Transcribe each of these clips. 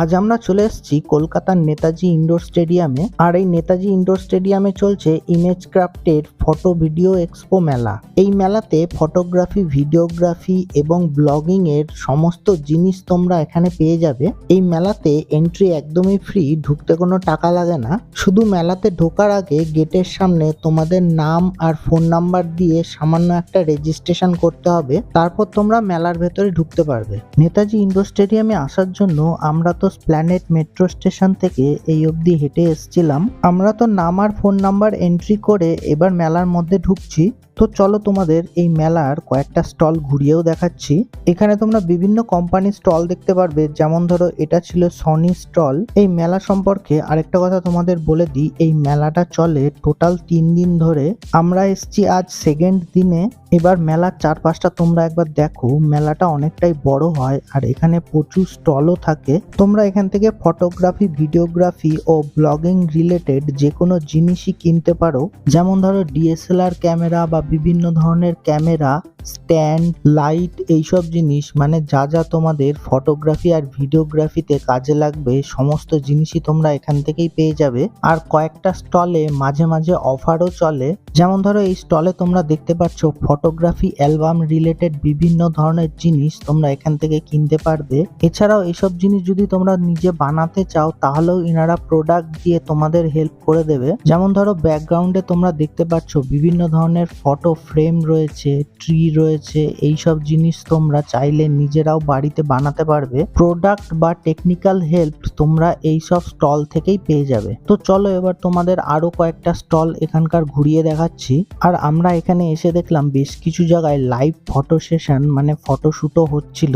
আজ আমরা চলে এসেছি কলকাতার নেতাজি ইনডোর স্টেডিয়ামে। আর এই নেতাজি ইনডোর স্টেডিয়ামে চলছে ইমেজ ক্রাফটের ফটো ভিডিও এক্সপো মেলা। এই মেলাতে ফটোগ্রাফি, ভিডিওগ্রাফি এবং ব্লগিং এর সমস্ত জিনিস তোমরা এখানে পেয়ে যাবে। এই মেলাতে এন্ট্রি একদমই ফ্রি ঢুকতে কোনো টাকা লাগে না। শুধু মেলাতে ঢোকার আগে গেটের সামনে তোমাদের নাম আর ফোন নাম্বার দিয়ে সামান্য একটা রেজিস্ট্রেশন করতে হবে। তারপর তোমরা মেলার ভেতরে ঢুকতে পারবে। নেতাজি ইনডোর স্টেডিয়ামে আসার জন্য আমরা তো প্ল্যানেট মেট্রো স্টেশন থেকে এই অবধি হেঁটে এসেছিলাম। আমরা তো নাম আর ফোন নাম্বার এন্ট্রি করে এবার মেলার মধ্যে ঢুকছি। তো চলো তোমাদের এই মেলার কয়েকটা স্টল ঘুরিয়েও দেখাচ্ছি। এখানে তোমরা বিভিন্ন কোম্পানির স্টল দেখতে পারবে, যেমন ধরো এটা ছিল সনি স্টল। এই মেলা সম্পর্কে আরেকটা কথা তোমাদের বলে দিই, এই মেলাটা চলে টোটাল তিন দিন ধরে। আমরা এসছি আজ সেকেন্ড দিনে। এবার মেলার চারপাশটা তোমরা একবার দেখো, মেলাটা অনেকটাই বড় হয় আর এখানে প্রচুর স্টলও থাকে। তোমরা এখান থেকে ফটোগ্রাফি ভিডিওগ্রাফি ও ব্লগিং রিলেটেড যে কোনো জিনিসই কিনতে পারো। যেমন ধরো ডিএসএলআর ক্যামেরা বা বিভিন্ন ধরনের ক্যামেরা স্ট্যান্ড, লাইট এইসব জিনিস মানে যা যা তোমাদের ফটোগ্রাফি আর ভিডিওগ্রাফিতে কাজে লাগবে, সমস্ত জিনিসই তোমরা এখান থেকেই পেয়ে যাবে। আর কয়েকটা স্টলে মাঝে মাঝে অফারও চলে। যেমন ধরো এই স্টলে তোমরা দেখতে পাচ্ছ ফটোগ্রাফি অ্যালবাম রিলেটেড বিভিন্ন ধরনের জিনিস তোমরা এখান থেকে কিনতে পারবে। এছাড়াও এইসব জিনিস যদি তোমরা নিজে বানাতে চাও, তাহলেও ইনারা প্রোডাক্ট দিয়ে তোমাদের হেল্প করে দেবে। যেমন ধরো ব্যাকগ্রাউন্ডে তোমরা দেখতে পাচ্ছ, বিভিন্ন ধরনের ফটো ফ্রেম রয়েছে ট্রি রয়েছে, এইসব জিনিস তোমরা চাইলে নিজেরাও বাড়িতে বানাতে পারবে। প্রোডাক্ট বা টেকনিক্যাল হেল্প তোমরা এই সব স্টল থেকেই পেয়ে যাবে। তো চলো এবার তোমাদের আরও কয়েকটা স্টল এখানকার ঘুরিয়ে দেখাচ্ছি। আর আমরা এখানে এসে দেখলাম বেশ কিছু জায়গায় লাইভ ফটো সেশন মানে ফটোশ্যুটও হচ্ছিল।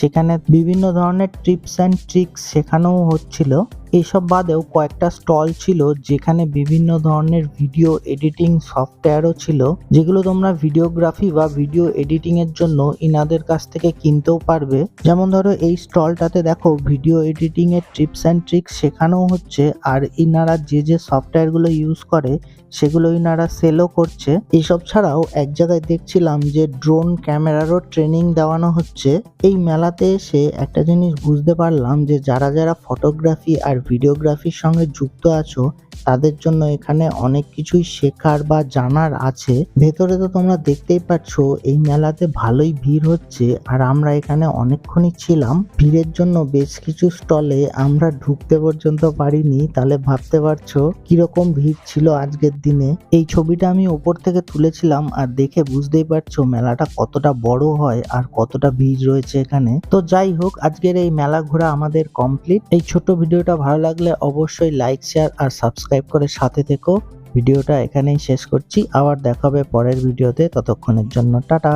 সেখানে বিভিন্ন ধরনের টিপস অ্যান্ড ট্রিক্স শেখানোও হচ্ছিল। এইসব বাদেও কয়েকটা স্টল ছিল যেখানে বিভিন্ন ধরনের ভিডিও এডিটিং সফটওয়্যারও ছিল, যেগুলো তোমরা ভিডিওগ্রাফি বা ভিডিও এডিটিং এর জন্য ইনাদের কাছ থেকে কিনতেও পারবে। যেমন ধরো এই স্টলটাতে দেখো, ভিডিও এডিটিং এর টিপস অ্যান্ড ট্রিক্স শেখানো হচ্ছে, আর ইনারা যে যে সফটওয়্যারগুলো ইউজ করে, সেগুলো ইনারা সেলও করছে। এইসব ছাড়াও এক জায়গায় দেখছিলাম যে ড্রোন ক্যামেরারও ট্রেনিং দেওয়ানো হচ্ছে। এই মেলাতে এসে একটা জিনিস বুঝতে পারলাম যে যারা যারা ফটোগ্রাফি আর ভিডিওগ্রাফির সঙ্গে যুক্ত আছো তাদের জন্য এখানে অনেক কিছুই শেখার বা জানার আছে। ভেতরে তো তোমরা দেখতেই পাচ্ছ, এই মেলাতে ভালোই ভিড় হচ্ছে আর আমরা এখানে অনেকক্ষণই ছিলাম। ভিড়ের জন্য বেশ কিছু স্টলে আমরা ঢুকতে পর্যন্ত পারিনি, তাহলে ভাবতে পারছ কীরকম ভিড় ছিল আজকের দিনে। এই ছবিটা আমি ওপর থেকে তুলেছিলাম আর দেখে বুঝতেই পারছ মেলাটা কতটা বড় হয় আর কতটা ভিড় রয়েছে এখানে। তো যাই হোক, আজকের এই মেলা ঘোরা আমাদের কমপ্লিট এই ছোট ভিডিওটা ভালো লাগলে অবশ্যই লাইক শেয়ার আর সাবস্ক্রাইব করে সাথে থেকো। ভিডিওটা এখানেই শেষ করছি। আবার দেখাবে পরের ভিডিওতে। ততক্ষণের জন্য টাটা।